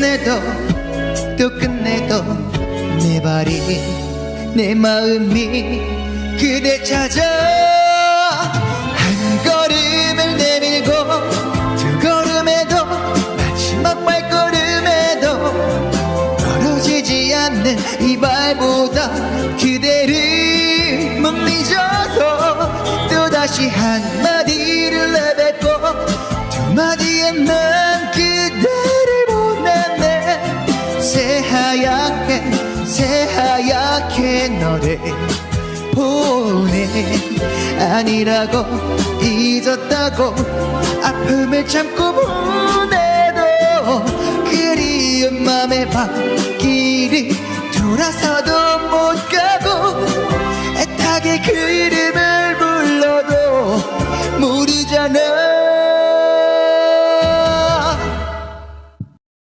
끝내도 또 끝내도 내 발이 내 마음이 그대 찾아. 한 걸음을 내밀고 두 걸음에도 마지막 발걸음에도 멀어지지 않는 이 발보다 그대를 못 잊어서 또다시 한마디를 내 새하얗게 새하얗게 너를 보내. 아니라고 잊었다고 아픔을 참고 보내도 그리운 맘에 밤길이 돌아서도 못 가고 애타게 그 이름을 불러도 모르잖아.